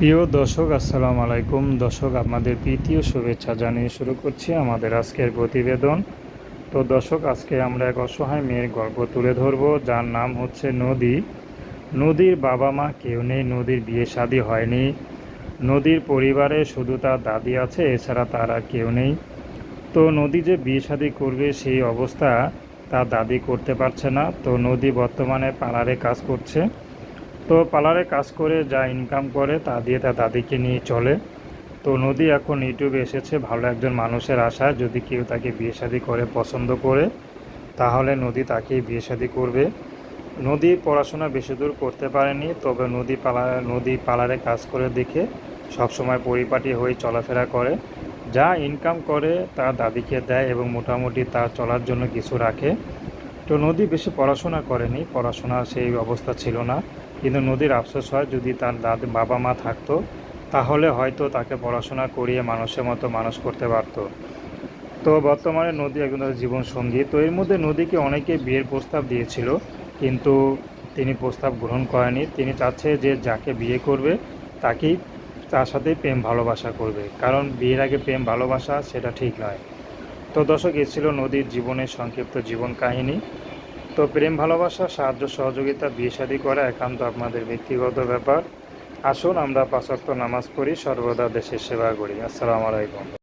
প্রিয় দর্শক, আসসালামু আলাইকুম। দর্শক, আপনাদের প্রীতীয় শুভেচ্ছা জানিয়ে শুরু করছি আমাদের আজকের প্রতিবেদন। তো দর্শক, আজকে আমরা এক অসহায় মেয়ের গল্প তুলে ধরব, যার নাম হচ্ছে নদী। নদীর বাবা মা কেউ নেই, নদীর বিয়ে শাদী হয়নি। নদীর পরিবারে শুধু তার দাদি আছে, এছাড়া তার আর কেউ নেই। তো নদী যে বিয়ে শাদী করবে সেই অবস্থা তার দাদি করতে পারছে না। তো নদী বর্তমানে পাড়ারে কাজ করছে। তো পার্লারে কাজ করে যা ইনকাম করে তা দিয়ে তার দাদিকে নিয়ে চলে। তো নদী এখন ইউটিউবে এসেছে, ভালো একজন মানুষের আশা যদি কেউ তাকে বিয়ে শাদী করে, পছন্দ করে, তাহলে নদী তাকেই বিয়ে শাদী করবে। নদী পড়াশোনা বেশি দূর করতে পারেনি, তবে নদী পালা, নদী পার্লারে কাজ করে দেখে সবসময় পরিপাটি হয়ে চলাফেরা করে। যা ইনকাম করে তা দাদিকে দেয় এবং মোটামুটি তা চলার জন্য কিছু রাখে। তো নদী বেশি পড়াশোনা করেনি, পড়াশোনার সেই অবস্থা ছিল না। কিন্তু নদীর আফসোস হয় যদি তার দাদ বাবা মা থাকতো, তাহলে হয়তো তাকে পড়াশোনা করিয়ে মানুষের মতো মানুষ করতে পারতো। তো বর্তমানে নদী একজন জীবন সঙ্গী তো এর মধ্যে নদীকে অনেকে বিয়ের প্রস্তাব দিয়েছিল, কিন্তু তিনি প্রস্তাব গ্রহণ করেনি তিনি চাচ্ছে যে যাকে বিয়ে করবে, তাকেই তার সাথেই প্রেম ভালোবাসা করবে। কারণ বিয়ের আগে প্রেম ভালোবাসা সেটা ঠিক নয়। তো দর্শক এ ছিল নদীর জীবনের সংক্ষিপ্ত জীবন কাহিনী। তো প্রেম, ভালোবাসা, সাহায্য, সহযোগিতা, বিয়ে শাদী করা একান্ত আপনাদের ব্যক্তিগত ব্যাপার। আসুন, আমরা পাঁচক্ত নামাজ পড়ি, সর্বদা দেশের সেবা করি। আসসালামু আলাইকুম।